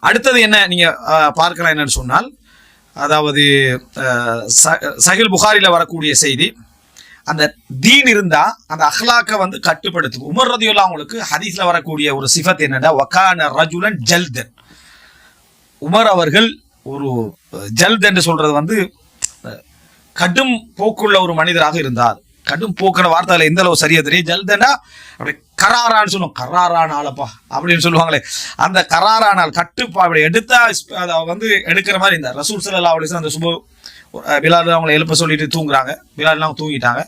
அடுத்தது என்ன நீங்க பார்க்கலாம் என்னன்னு சொன்னால் அதாவது ச- சஹில் புகாரில வரக்கூடிய செய்தி அந்த தீன் இருந்தா அந்த அஹ்லாக்க வந்து கட்டுப்படுத்தும். உமர் ரதியுல்லா அவங்களுக்கு ஹதீஸ்ல வரக்கூடிய ஒரு சிஃபத் என்னன்னா வக்கான ரஜுலன் ஜல்தன். உமர் அவர்கள் ஒரு ஜல்த் என்று சொல்றது வந்து கடும் போக்குள்ள ஒரு மனிதராக இருந்தார். கடும் போக்கின வார்த்தையில எந்த அளவு சரியா தெரியும்? ஜல்தனா அப்படி கராரான்னு சொல்லுவோம். கராரான ஆளப்பா அப்படின்னு சொல்லுவாங்களே. அந்த கராரான ஆள் கட்டுப்பா அப்படி எடுத்தா அதை வந்து எடுக்கிற மாதிரி இந்த ரசூல் சல்லா அப்படி அந்த சுப அஹ், பிலால் அவங்களை எழுப்ப சொல்லிட்டு தூங்குறாங்க. பிலால்லாம் தூங்கிட்டாங்க.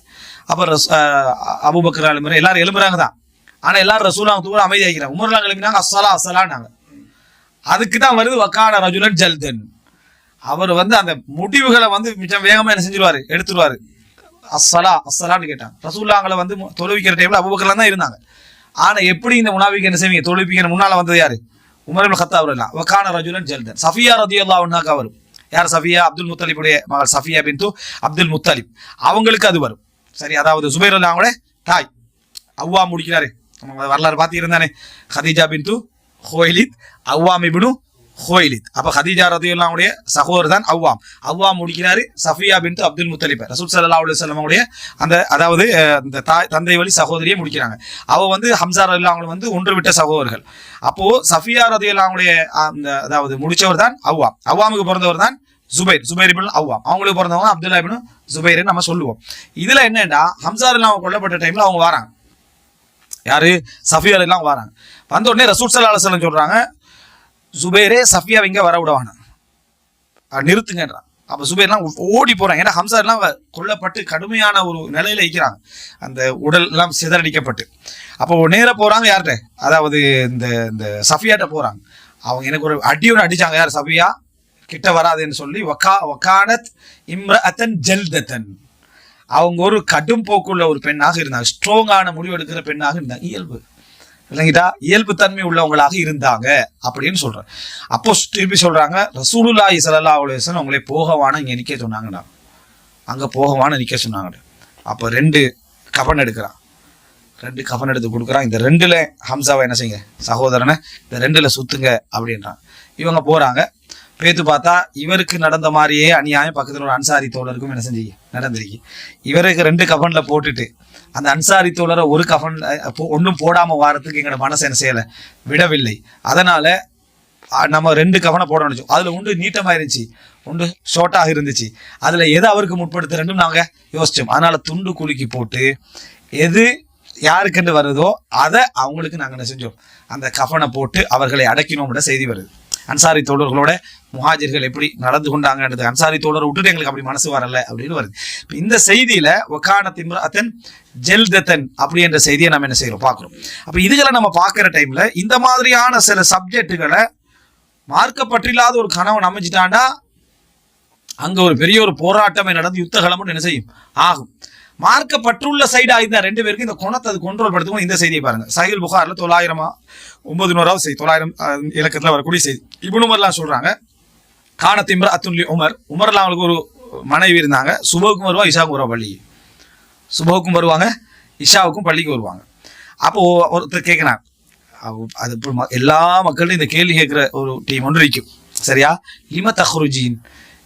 அப்புறம் ரஸ்- அபுபக்கர் அபூபக்கர் அலுமர் எல்லாரும் எழுப்புறாங்க தான் ஆனால் எல்லாரும் ரசூலாம் தூங்க அமைதியாகிறாங்க உமர்லாம் எழுப்பினாங்க அசலா அசலான்னாங்க அதுக்கு தான் வருது வக்கான ரஜுலன் ஜல்தன். அவர் வந்து அந்த முடிவுகளை வந்து மிச்சம் வேகமாக என்ன செஞ்சிருவாரு? எடுத்துருவாரு. அஸ்ஸலா அஸ்ஸலான்னு கேட்டாங்க. ரசூல்லாங்களை வந்து தொழுவிக்கிற டைம்ல அபுபக்கர்லாம் தான் இருந்தாங்க. ஆனா எப்படி இந்த முனாபிக்கு என்ன செய்வீங்க? தொழுவிக்கிற முன்னால வந்தது யாரு? உமர் ஹத்தா அவர் அவர்கள் வக்கான ரஜுலன் ஜல்தன். சஃபியா ரதியல்லாஹு அன்ஹாக்கு வரும் யார்? சஃபியா அப்துல் முத்தலிபுடைய மகள் சஃபியா பின்து அப்துல் முத்தலிப். அவங்களுக்கு அது வரும். சரி அதாவது சுபைர் அவங்களே தாய். அவ்வா முடிக்கிறாரு. நம்ம வரலாறு பார்த்துருந்தானே ஹதீஜா பின்து ஹோய்லித் அவ்வா மிபுனு ஹோய்லித் அப்ப ஹதீஜா ரதியுல்லாவுடைய சகோதரர் தான் அவ்வாம் அவ்வாம் முடிக்கிறாரு சஃபியா பின்து அப்துல் முத்தலிப் ரசூல் சல்லா அலி சொல்லமுடைய அந்த அதாவது அந்த தாய் தந்தை வழி சகோதரியை முடிக்கிறாங்க அவ வந்து ஹம்சா ரதியுல்லா அவங்களை வந்து ஒன்று விட்ட சகோதரர்கள் அப்போ சஃபியா ரதியுல்லாவுடைய அந்த அதாவது முடிச்சவர் தான் அவ்வாம் அவ்வாமுக்கு பிறந்தவர் தான் ஜுபைர் ஜுபைர் இப்னு அவ்வாம் அவங்களுக்கு பிறந்தவங்க அப்துல்லா இப்னு சுபைர் நம்ம சொல்லுவோம் இதுல என்னன்னா ஹம்சா ரதியுல்லா கொல்லப்பட்ட டைம்ல அவங்க வராங்க யாரு சஃபியா எல்லாம் வராங்க வந்த உடனே ரசூல் சல்லா அலுவலம் சொல்றாங்க சுபேரே சஃபியா இங்கே வர விடுவாங்க. நிறுத்துங்கன்றான். அப்போ சுபேர்லாம் ஓடி போகிறாங்க ஏன்னா ஹம்சா எல்லாம் கொல்லப்பட்டு கடுமையான ஒரு நிலையில் இருக்கிறாங்க. அந்த உடல் எல்லாம் சிதறடிக்கப்பட்டு. அப்போ நேராக போகிறாங்க யார்கிட்ட? அதாவது இந்த இந்த சஃபியாட்ட போகிறாங்க அவங்க எனக்கு ஒரு அடி ஒன்று அடிச்சாங்க. யார்? சஃபியா? கிட்ட வராதுன்னு சொல்லி வக்கா வக்கானத் இம்ரஅத்தன் ஜல்தத்தன். அவங்க ஒரு கடும் போக்குள்ள ஒரு பெண்ணாக இருந்தாங்க. ஸ்ட்ராங்கான முடிவு எடுக்கிற பெண்ணாக இருந்தாங்க. இயல்பு. இல்லைங்கிட்டா இயல்பு தன்மை உள்ளவங்களாக இருந்தாங்க அப்படின்னு சொல்றேன் அப்போ திருப்பி சொல்றாங்க ரசூலுல்லா இசலல்லா அலைஹி அவங்களே போகவான இங்க நிக்க சொன்னாங்கடா. அங்க போகவான நிக்க சொன்னாங்கடா. அப்போ ரெண்டு கபன் எடுக்கிறான். ரெண்டு கபன் எடுத்து கொடுக்குறான். இந்த ரெண்டுல ஹம்சாவை என்ன செய்யுங்க? சகோதரனை இந்த ரெண்டுல சுத்துங்க அப்படின்றான். இவங்க போறாங்க. பேத்து பார்த்தா இவருக்கு நடந்த மாதிரியே அநியாயம் பக்கத்தில் ஒரு அன்சாரி தோழருக்கும் என்ன செஞ்சீங்க? நடந்திருக்கு. இவருக்கு ரெண்டு கபனில் போட்டுட்டு அந்த அன்சாரி தோழரை ஒரு கஃன் ஒன்றும் போடாமல் வாரத்துக்கு எங்களோட மனசு என்ன செய்யலை? விடவில்லை. அதனால் நம்ம ரெண்டு கவனை போட நினைச்சோம். அதில் ஒன்று நீட்டமாக இருந்துச்சு ஒன்று ஷார்ட்டாக இருந்துச்சு. அதில் எதை அவருக்கு முற்படுத்த ரெண்டும் நாங்க யோசிச்சோம். அதனால் துண்டு குலுக்கி போட்டு எது யாருக்குன்னு வருதோ அதை அவங்களுக்கு நாங்கள் என்ன செஞ்சோம். அந்த கஃனை போட்டு அவர்களை அடக்கினோம்ன்ற செய்தி வருது. அன்சாரி தோழர்களோட முஹாஜிர்கள் எப்படி நடந்து கொண்டாங்கன்றது அன்சாரி தோழரை விட்டுட்டு எங்களுக்கு அப்படி மனசு வரல அப்படின்னு வருது. இப்ப இந்த செய்தியில ஒக்கான அத்தன் ஜெல்தத்தன் அப்படி என்ற செய்தியை நம்ம என்ன செய்யறோம்? பார்க்குறோம். அப்ப இதுகளை நம்ம பார்க்குற டைம்ல இந்த மாதிரியான சில சப்ஜெக்டுகளை மார்க்கப்பற்றில்லாத ஒரு கணவன் அமைஞ்சிட்டாண்டா அங்க ஒரு பெரிய ஒரு போராட்டமே நடந்து யுத்தகலம்னு என்ன செய்யும்? ஆகும். மார்க்கப்பட்டுள்ள சைடாக இருந்தா ரெண்டு பேருக்கு இந்த குணத்தை அது கண்ட்ரோல் படுத்துவோம் இந்த செய்தியை பாருங்க. சஹில் புகாரில் தொள்ளாயிரமா ஒன்பது நூறாவது செய்தி தொள்ளாயிரம் இலக்கத்தில் வரக்கூடிய செய்தி. இப்னு சொல்கிறாங்க சொல்றாங்க கான திம்ர உமர். உமர்லாம் அவங்களுக்கு ஒரு மனைவி இருந்தாங்க. சுபோக்கும் வருவா இஷாவுக்கும் வருவா பள்ளி சுபவுக்கும் வருவாங்க இஷாவுக்கும் பள்ளிக்கு வருவாங்க. அப்போ ஒருத்தர் கேட்குறாங்க அது இப்போ ம- எல்லா மக்களும் இந்த கேள்வி கேட்குற ஒரு டீம் ஒன்று இருக்கும் சரியா? லிம தஹ்ருஜீன்?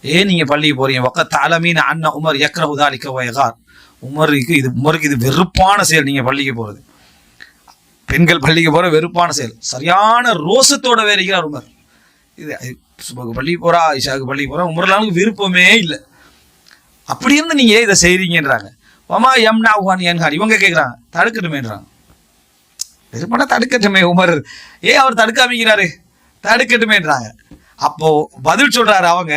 ஏன் நீங்கள் பள்ளிக்கு போகிறீங்க ஒக்க தாலமீன் அண்ணா உமர் யக்ரஹு வயகார் உமருக்கு இது உமருக்கு இது வெறுப்பான செயல் நீங்க பள்ளிக்கு போறது. பெண்கள் பள்ளிக்கு போற வெறுப்பான செயல். சரியான ரோசத்தோட வேறுகிறார் உமர். இது இது சுபக்கு பள்ளிக்கு போறா ஐஷாவுக்கு பள்ளிக்கு போறா உமர்லானுக்கு விருப்பமே இல்லை. அப்படி இருந்து நீங்க ஏன் இதை செய்றீங்கன்றாங்க. வமா எம்னா உஹான் என்ஹான் இவங்க கேட்குறாங்க தடுக்கட்டுமேன்றாங்க. வெறுமனா தடுக்கட்டுமே உமர். ஏன் அவர் தடுக்காமிக்கிறாரு தடுக்கட்டுமேன்றாங்க. அப்போ பதில் சொல்றாரு அவங்க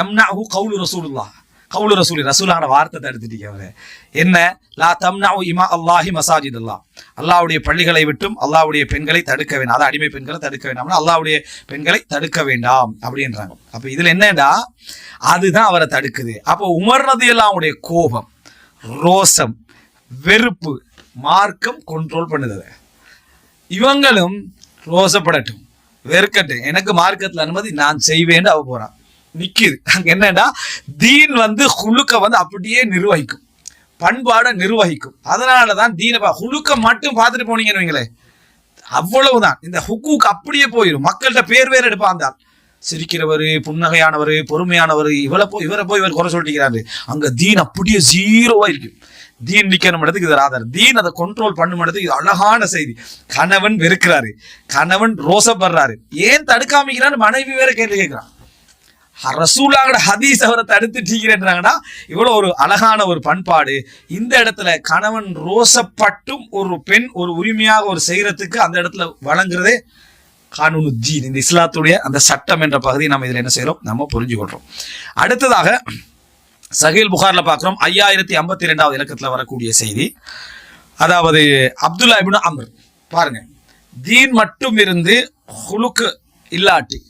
எம்னாஹு கவுலு ரசூலுல்லா கவுலு ரசூலி ரசூலான வார்த்தை தடுத்துட்டீங்க என்ன? லா தம்னா இமா அல்லாஹி மசாஜித் அல்லா அல்லாவுடைய பள்ளிகளை விட்டும் அல்லாவுடைய பெண்களை தடுக்க வேண்டாம் அதாவது அடிமை பெண்களை தடுக்க வேண்டாம் அல்லாவுடைய பெண்களை தடுக்க வேண்டாம் அப்படின்றாங்க. அப்போ இதில் என்னடா? அதுதான் அவரை தடுக்குது. அப்போ உமர்னது எல்லாம் அவருடைய கோபம் ரோசம் வெறுப்பு மார்க்கம் கண்ட்ரோல் பண்ணுது இவங்களும் ரோசப்படட்டும் வெறுக்கட்டும். எனக்கு மார்க்கத்தில் அனுமதி நான் செய்வேன்னு அவ போகிறான் நிக்குது. அங்க என்னன்னா தீன் வந்து குழுக்க வந்து அப்படியே நிர்வகிக்கும். பண்பாடை நிர்வகிக்கும். அதனாலதான் தீன குழுக்க மட்டும் பார்த்துட்டு போனீங்கன்னு வைங்களேன் அவ்வளவுதான். இந்த ஹுக்கூக்கு அப்படியே போயிடும் மக்கள்கிட்ட பேர் வேற எடுப்பாந்தால் சிரிக்கிறவர் புன்னகையானவர் பொறுமையானவர் இவளை போய் இவரை போய் இவர் குறை சொல்லிக்கிறாரு. அங்க தீன் அப்படியே ஜீரோவா இருக்கும். தீன் நிக்கணும் இடத்துக்கு இது ஆதார் தீன் அதை கண்ட்ரோல் பண்ணும் இடத்துக்கு இது அழகான செய்தி. கணவன் வெறுக்கிறாரு. கணவன் ரோசப்படுறாரு. ஏன் தடுக்காமிக்கிறான்னு மனைவி வேற கேள்வி கேட்கிறான். ரசூலாவோட ஹதீஸ் அவரை தடுத்து டீக்கிறேன்றாங்கன்னா இவ்வளோ ஒரு அழகான ஒரு பண்பாடு. இந்த இடத்துல கணவன் ரோசப்பட்டும் ஒரு பெண் ஒரு உரிமையாக ஒரு செய்கிறதுக்கு அந்த இடத்துல வழங்குறதே கானூனு ஜீன் இந்த இஸ்லாத்துடைய அந்த சட்டம் என்ற பகுதியை நம்ம இதில் என்ன செய்கிறோம்? நம்ம புரிஞ்சுக்கொள்றோம் அடுத்ததாக சஹீல் புகாரில் பார்க்குறோம். ஐயாயிரத்தி ஐம்பத்தி ரெண்டாவது இலக்கத்தில் வரக்கூடிய செய்தி. அதாவது அப்துல்லா இபின் அமர். பாருங்க. தீன் மட்டும் இருந்து ஹுலுக்கு இல்லாட்டி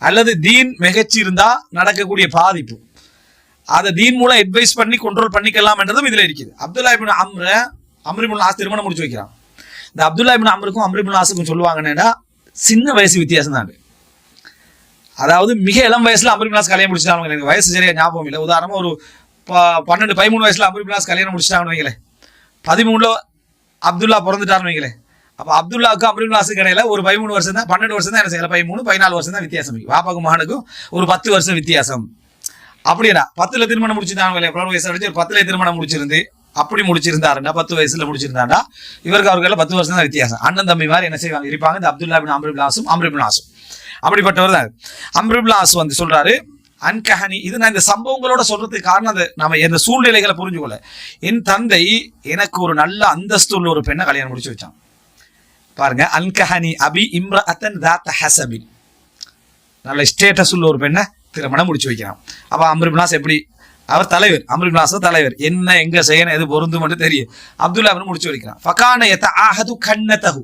அல்லது தீன் மிகச்சி இருந்தா நடக்கக்கூடிய பாதிப்பு. அதை தீன் மூலம் அட்வைஸ் பண்ணி கண்ட்ரோல் பண்ணிக்கலாம் என்றதும் இதுல இருக்குது. அப்துல்லா இபின் அம்ர அம்ரிபுல் ஆஸ் திருமணம் முடிச்சு வைக்கிறான். இந்த அப்துல்லா இபின் அம்ருக்கும் அம்ரிபுல் ஆஸுக்கும் சொல்லுவாங்கன்னா சின்ன வயசு வித்தியாசம் தான் அதாவது மிக இளம் வயசுல அமரி கல்யாணம் முடிச்சிட்டாங்க எனக்கு வயசு சரியா ஞாபகம் இல்லை. உதாரணமா ஒரு ப- பன்னெண்டு பதிமூணு வயசுல அமரி கல்யாணம் முடிச்சிட்டாங்கன்னு வைங்களேன். பதிமூணுல அப்துல்லா பிறந்துட்டாருன்னு வைங்களேன். அப்போ அப்துல்லாவுக்கு அப்துல் பிளாஸுக்கு இடையில ஒரு பதிமூணு வருஷம் தான் பன்னெண்டு வருஷம் தான் என்ன செய்யல? பதிமூணு பதினாலு வருஷம் தான் வித்தியாசம். இருக்கு. மகனுக்கும் ஒரு பத்து வருஷம் வித்தியாசம். அப்படியா பத்துல திருமணம் முடிச்சிருந்தாங்க இல்லையா? பதினோரு வயசு அடிச்சு ஒரு பத்துல திருமணம் முடிச்சிருந்து அப்படி முடிச்சிருந்தாருன்னா பத்து வயசுல முடிச்சிருந்தாண்டா இவருக்கு அவர்கள் பத்து வருஷம் தான் வித்தியாசம். அண்ணன் தம்பி மாதிரி என்ன செய்வாங்க? இருப்பாங்க. இந்த அப்துல்லா பின் அம்ரி பிளாஸும் அம்ரி பிளாஸும் அப்படிப்பட்டவர் தான் அம்ருபிளாஸ் வந்து சொல்றாரு அன்கஹனி. இது நான் இந்த சம்பவங்களோட சொல்றதுக்கு காரணம் அது. நம்ம இந்த சூழ்நிலைகளை புரிஞ்சுக்கொள்ள என் தந்தை எனக்கு ஒரு நல்ல அந்தஸ்து உள்ள ஒரு பெண்ணை கல்யாணம் முடிச்சு வச்சான். பாருங்க அன்கஹனி அபி இம்ரஅத்தன் தாத்த ஹசபின் நல்ல ஸ்டேட்டஸ் உள்ள ஒரு பெண்ணை திருமணம் முடிச்சு வைக்கிறான். அப்போ அம்ருபிளாஸ் எப்படி? அவர் தலைவர் அம்ருபினாஸ் தலைவர். என்ன எங்க செய்யணும் எது பொருந்தும் மட்டும் தெரியும். அப்துல்லா அவன் முடிச்சு வைக்கிறான். ஃபகான எத்த ஆஹது கண்ணத்தகு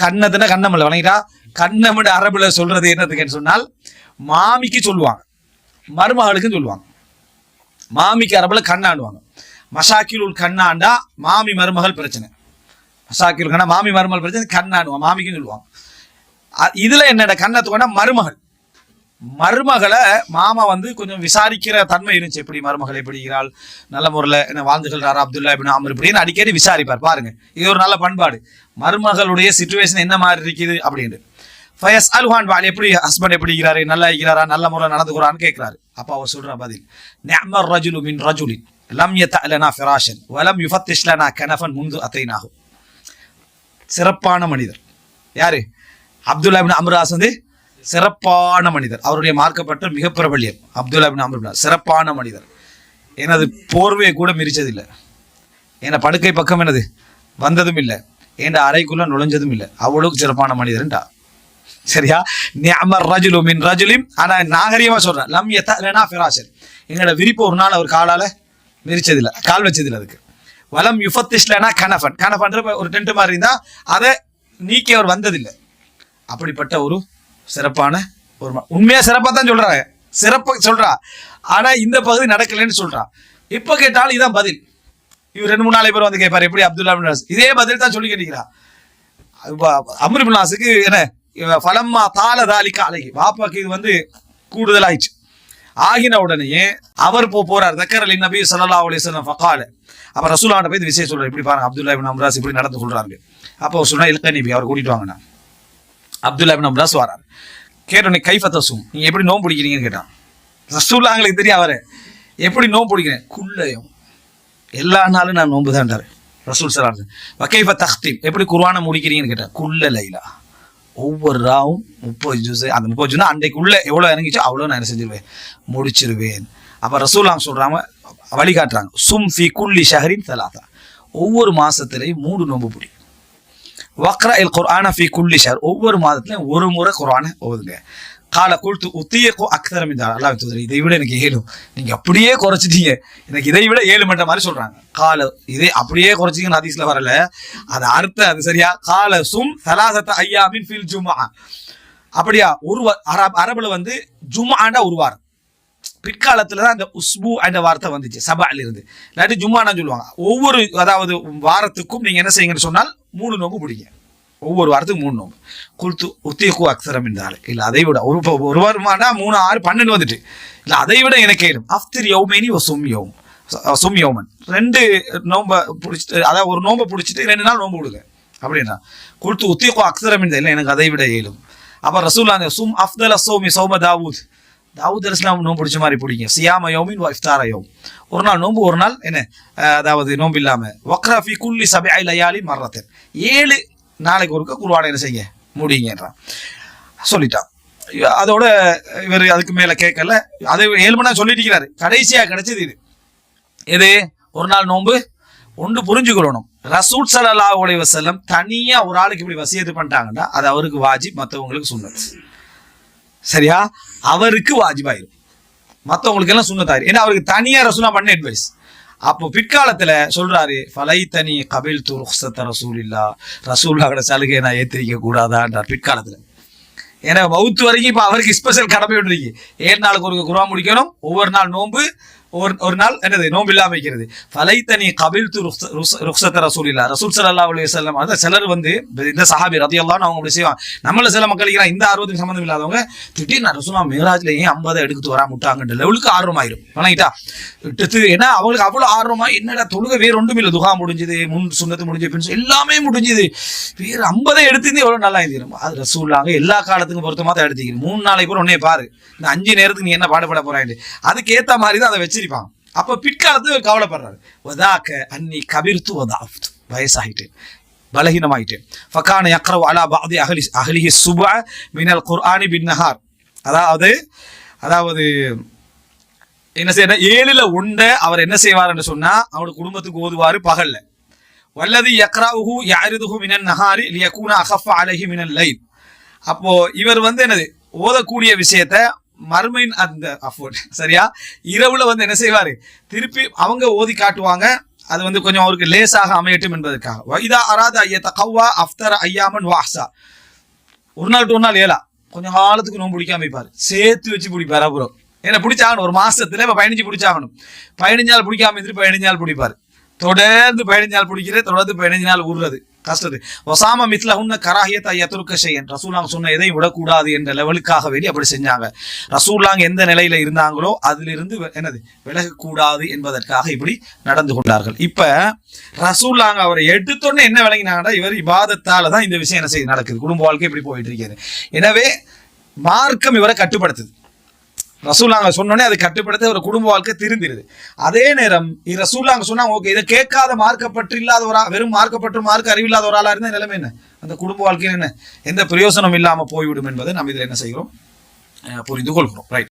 கண்ணத்துனா கண்ணம் இல்லை வணங்கிட்டா? கண்ணமிட அரபுல சொல்றது என்னதுக்குன்னு சொன்னால் மாமிக்கு சொல்லுவாங்க. மருமகளுக்கும் சொல்லுவாங்க. மாமிக்கு அரபுல கண்ணாண்டுவாங்க. மஷாக்கிலுல் கண்ணாண்டா மாமி மருமகள் பிரச்சனை. மஷாக்கிலுல் கண்ணா மாமி மருமகள் பிரச்சனை கண்ணானுவா மாமிக்கும் சொல்லுவான். அ- இதுல என்னடா கண்ணத்துக்கோனா மருமகள். மருமகளை மாமா வந்து கொஞ்சம் விசாரிக்கிற தன்மை இருந்துச்சு. எப்படி மருமகள் எப்படி இருக்கிறாள்? நல்ல முறையில் என்ன வாழ்ந்துகள்றாரா அப்துல்லா இப்படி அமர் இப்படின்னு அடிக்கடி விசாரிப்பார். பாருங்க இது ஒரு நல்ல பண்பாடு. மருமகளுடைய சுச்சுவேஷன் என்ன மாதிரி இருக்குது அப்படின்ட்டு. ஃபயஸ் அல்ஹான் வால் எப்படி ஹஸ்பண்ட் எப்படி இருக்கிறாரு? நல்லா இருக்கிறாரா? நல்ல முறையில் நடந்துக்கிறான்னு கேட்கிறாரு. அப்பா அவர் சொல்ற பதில் நேமர் ரஜுலு மின் ரஜுலின் லம் யதஅலனா ஃபிராஷன் வலம் யுஃபத்திஷ் லனா கனஃபன் முந்து அத்தைனாகும். சிறப்பான மனிதர். யாரு? அப்துல்லா பின் அம்ராஸ் வந்து சிறப்பான மனிதர். அவருடைய மார்க்கப்பட்ட மிக பிரபலியர் அப்துல்லா பின் அம்ருல்லா சிறப்பான மனிதர். எனது போர்வையை கூட மிரிச்சதில்லை. என படுக்கை பக்கம் எனது வந்ததும் இல்லை. என் அறைக்குள்ள நுழைஞ்சதும் இல்லை. அவ்வளோக்கு சிறப்பான மனிதர்ண்டா சரியா? அமர் ரஜுலு மின் ரஜுலிம். ஆனால் நாகரிகமாக சொல்கிறேன் லம் யதலனா ஃபிராஷன் எங்களோட விரிப்பு ஒரு நாள் அவர் காலால் மிரிச்சதில்லை. கால் வச்சதில்லை அதுக்கு. வலம் யுஃபத்திஷ்லனா கனஃபன் கனஃபன்ற ஒரு டென்ட் மாதிரி இருந்தால் அதை நீக்கி அவர் வந்ததில்லை. அப்படிப்பட்ட ஒரு சிறப்பான ஒரு உண்மையாக சிறப்பாக தான் சொல்கிறாங்க சிறப்பா சொல்கிறா ஆனால் இந்த பகுதி நடக்கலைன்னு சொல்கிறான் இப்போ கேட்டாலும் இதுதான் பதில். இவர் ரெண்டு மூணு நாளை பேர் வந்து கேட்பார் எப்படி அப்துல்லா பின் இதே பதில் தான் சொல்லி கேட்கிறா அம்ருபினாஸுக்கு என்ன ஃபலம்மா தால தாலிக்க அழகி பாப்பாக்கு இது வந்து கூடுதலாயிடுச்சு ஆகின உடனேயே அவர் போ போறார். தக்கரலி நபி சல்லா அலிஸ்லாம் வஸல்லம் ஃபகால. அப்போ ரசூலாண்ட போய் இந்த விஷயம் சொல்கிறார் இப்படி பாருங்க அப்துல்லா இபின் அம்ராஸ் இப்படி நடந்து கொள்றாங்க அப்போ அவர் சொன்னா நீ நபி அவர் கூட்டிட்டு வாங்கினா அப்துல்லா இபின் அம்ராஸ் வரார். கேட்டோன்னே கைஃபத்தசும் நீங்க எப்படி நோம்பு பிடிக்கிறீங்கன்னு கேட்டான். ரசூல்லாங்களுக்கு தெரியும் அவர். எப்படி நோம்பு பிடிக்கிறேன் குள்ளையும் எல்லா நாளும் நான் நோன்பு தான்டாரு ரசூல் சலான் வக்கைஃப தஹ்தீம் எப்படி குர்ஆனை முடிக்கிறீங்கன்னு கேட்டேன் குள்ள லைலா. ஒவ்வொரு ராவும் முப்பது ஜூஸ் அந்த முப்பது ஜூனா அன்றைக்குள்ள எவ்வளோ இறங்கிச்சோ அவ்வளோ நான் என்ன செஞ்சிருவேன்? முடிச்சிருவேன். அப்போ ரசூலாம் சொல்கிறாங்க வழிகாட்டுறாங்க. சும் ஃபி குல்லி ஷஹரின் தலாதா ஒவ்வொரு மாதத்துலேயும் மூணு நோன்பு பிடி. வக்ரா இல் குர்ஆன ஃபி குல்லி ஷஹர். ஒவ்வொரு மாதத்துலையும் ஒரு முறை குர்ஆனை ஓதுங்க. கால குல்து உத்தியக்கோ அக்தரம் இந்த அல்லா தூதர் இதை விட எனக்கு ஏழும். நீங்க அப்படியே குறைச்சிட்டீங்க. எனக்கு இதை விட ஏழு மன்ற மாதிரி சொல்றாங்க. கால இதே அப்படியே குறைச்சிங்கன்னு ஹதீஸ்ல வரல. அது அர்த்தம் அது சரியா? கால சும் சலாசத்த அப்படின்னு ஃபீல் ஜுமா அப்படியா? ஒரு வா- அரபுல வந்து ஜும்ஆண்டா ஒரு வாரம். பிற்காலத்தில் தான் அந்த உஸ்பு என்ற வார்த்தை வந்துச்சு சபால இருந்து இல்லாட்டி ஜும்மானா சொல்லுவாங்க. ஒவ்வொரு அதாவது வாரத்துக்கும் நீங்கள் என்ன செய்யுங்கன்னு சொன்னால் மூணு நோம்பு பிடிங்க. ஒவ்வொரு வாரத்துக்கும் மூணு நோம்பு. குல்த்து உத்தியக்கு அக்சரம் என்றால் இல்லை அதை விட ஒரு ஒரு வாரமானா மூணு ஆறு பன்னெண்டு வந்துட்டு. இல்லை அதை விட எனக்கு ஏழும் அஃப்திர் யௌமேனி ஒரு சும் யௌம். சும் யோமன். ரெண்டு நோம்பை பிடிச்சிட்டு அதாவது ஒரு நோம்பை பிடிச்சிட்டு ரெண்டு நாள் நோம்பு விடுங்க அப்படின்னா குல்து உத்தியகோ அக்தரம் இல்லை எனக்கு அதை விட ஏழும். அப்போ ரசூல்லா சும் அஃப்தல் சௌமி சௌம தாவூத். தாவூத் அலிஸ்லாம் நோன்பு பிடிச்ச மாதிரி பிடிங்க. சியாம யோமின் இஃப்தார யோம். ஒரு நாள் நோன்பு ஒரு நாள் என்ன? அதாவது நோன்பு இல்லாமல் ஒக்ராஃபி குல்லி சபை லயாலி மரணத்தன் ஏழு நாளைக்கு ஒருக்க குருவானை என்ன செய்யுங்க? முடியுங்கன்றான் சொல்லிட்டான். அதோட இவர் அதுக்கு மேலே கேட்கல. அதை ஏழு மணி நேரம் சொல்லிட்டு கடைசியாக கிடைச்சது இது. எது? ஒரு நாள் நோன்பு. ஒன்று புரிஞ்சுக்கொள்ளணும். ரசூட் சலல்லா அலைஹி செல்லம் தனியாக ஒரு ஆளுக்கு இப்படி வசியத்து பண்ணிட்டாங்கன்னா அது அவருக்கு வாஜி மற்றவங்களுக்கு சொன்னது சரியா? அவருக்கு வாஜிபாயிரும். மற்றவங்களுக்கு எல்லாம் சுண்ணத்தாயிரும் ஏன்னா அவருக்கு தனியாக ரசூலா பண்ண அட்வைஸ் அப்போ பிற்காலத்தில் சொல்றாரு ஃபலை தனி கபில் து ருக்ஸத்த ரசூல் இல்லா ரசூல்லாவோட சலுகையை நான் ஏற்றிக்க கூடாதான்றார் பிற்காலத்தில். ஏன்னா மவுத்து வரைக்கும் இப்போ அவருக்கு ஸ்பெஷல் கடமை ஒன்று இருக்கு. ஏழு நாளுக்கு ஒரு குரா முடிக்கணும் ஒவ்வொரு நாள் நோன்பு ஒரு ஒரு நாள் என்னது நோம்பு இல்லாமல் வைக்கிறது ஃபலைத்தனி கபில் து ருக்ஸத்த ரசூல் இல்லா ரசூல் ஸல்லல்லாஹு அலைஹி செல்லம் அதான் சிலர் வந்து இந்த சஹாபி ரத்தியெல்லாம் அவங்க அப்படி செய்வாங்க. நம்மள சில மக்கள் இந்த ஆர்வத்துக்கு சம்மந்தம் இல்லாதவங்க திடீர்னு ரசூலா மேராஜ்ல ஏன் ஐம்பதை எடுத்து வரா முட்டாங்கன்ற லெவலுக்கு ஆர்வமாயிரும். வணங்கிட்டா விட்டுட்டு ஏன்னா அவங்களுக்கு அவ்வளோ ஆர்வமா என்னடா தொழுக வேற ஒன்றும் இல்லை. துகா முடிஞ்சது முன் சுண்ணத்து முடிஞ்சு பின் எல்லாமே முடிஞ்சது. வேற ஐம்பதை எடுத்திருந்தே எவ்வளவு நல்லா எழுதிடும் அது ரசூல்லாங்க எல்லா காலத்துக்கும் பொருத்தமாக தான் எடுத்துக்கிறேன். மூணு நாளைக்கு கூட உடனே பாரு. இந்த அஞ்சு நேரத்துக்கு நீ என்ன பாடுபட போறாங்க அதுக்கு ஏத்த மாதிரி தான் அதை வச்சு வச்சிருப்பாங்க அப்ப பிற்காலத்துல கவலைப்படுறாரு. வதாக்க அன்னி கபிர்த்து வதாஃப்து. வயசாகிட்டேன் பலகீனமாயிட்டேன் ஃபக்கான யக்ரவ் அலா பாதி அகலி அகலிஹி சுபா மினல் குர்ஆனி பின் நஹார். அதாவது அதாவது என்ன செய்யற ஏழுல உண்ட அவர் என்ன செய்வார்னு சொன்னா அவரோட குடும்பத்துக்கு ஓதுவாரு பகல்ல. வல்லது யக்ராஹு யாரிதுஹு மினன் நஹாரி லியகூன அகஃப அலஹி மினல் லைல். அப்போ இவர் வந்து என்னது ஓதக்கூடிய விஷயத்த மர்மைன் அந்த அஃபோர்ட் சரியா? இரவுல வந்து என்ன செய்வாரு? திருப்பி அவங்க ஓதி காட்டுவாங்க. அது வந்து கொஞ்சம் அவருக்கு லேசாக அமையட்டும் என்பதற்காக. வைதா அராத ஐயத்த கவ்வா அஃப்தர் ஐயாமன் வாஹ்சா. ஒரு நாள் ஒரு நாள் ஏலா. கொஞ்சம் காலத்துக்கு நோம்பு பிடிக்காம வைப்பார் சேர்த்து வச்சு பிடிப்பார் அப்புறம் ஏன்னா பிடிச்சாகணும். ஒரு மாசத்துல இப்போ பதினஞ்சு பிடிச்சாகணும். பதினஞ்சு நாள் பிடிக்காம இருந்து பதினஞ்சு நாள் பிடிப்பார். தொடர்ந்து பதினஞ்சு நாள் பிடிக்கிறது தொடர்ந்து பதினஞ்சு நாள் உருறது கஷ்டது. ஒசாம மித்ல உன்ன கராகியத்தை எத்தருக்க செய்யன் ரசூலாங்க சொன்ன எதையும் விடக்கூடாது என்ற லெவலுக்காக வேண்டி அப்படி செஞ்சாங்க. ரசூலாங் எந்த நிலையில இருந்தாங்களோ அதிலிருந்து என்னது? விலகக்கூடாது என்பதற்காக இப்படி நடந்து கொண்டார்கள். இப்ப ரசூலாங் அவரை எடுத்தோடனே என்ன விளங்கினாங்கன்னா இவர் இபாதத்தால தான் இந்த விஷயம் என்ன செய்து நடக்குது. குடும்ப வாழ்க்கை இப்படி போயிட்டு இருக்கிறது. எனவே மார்க்கம் இவரை கட்டுப்படுத்துது. ரசூலாங்க சொன்னோடனே அதை கட்டுப்படுத்த ஒரு குடும்ப வாழ்க்கை திருந்திருது. அதே நேரம் ரசூலாங்க சொன்னாங்க ஓகே இதை கேட்காத மார்க்கப்பற்று இல்லாத ஒரு வெறும் மார்க்கப்பற்று மார்க்க அறிவில்லாத ஒரு ஆளாக இருந்தால் நிலைமை என்ன? அந்த குடும்ப வாழ்க்கையில் என்ன? எந்த பிரயோசனம் இல்லாமல் போய்விடும் என்பதை நம்ம இதில் என்ன செய்கிறோம் புரிந்து கொள்கிறோம். ரைட்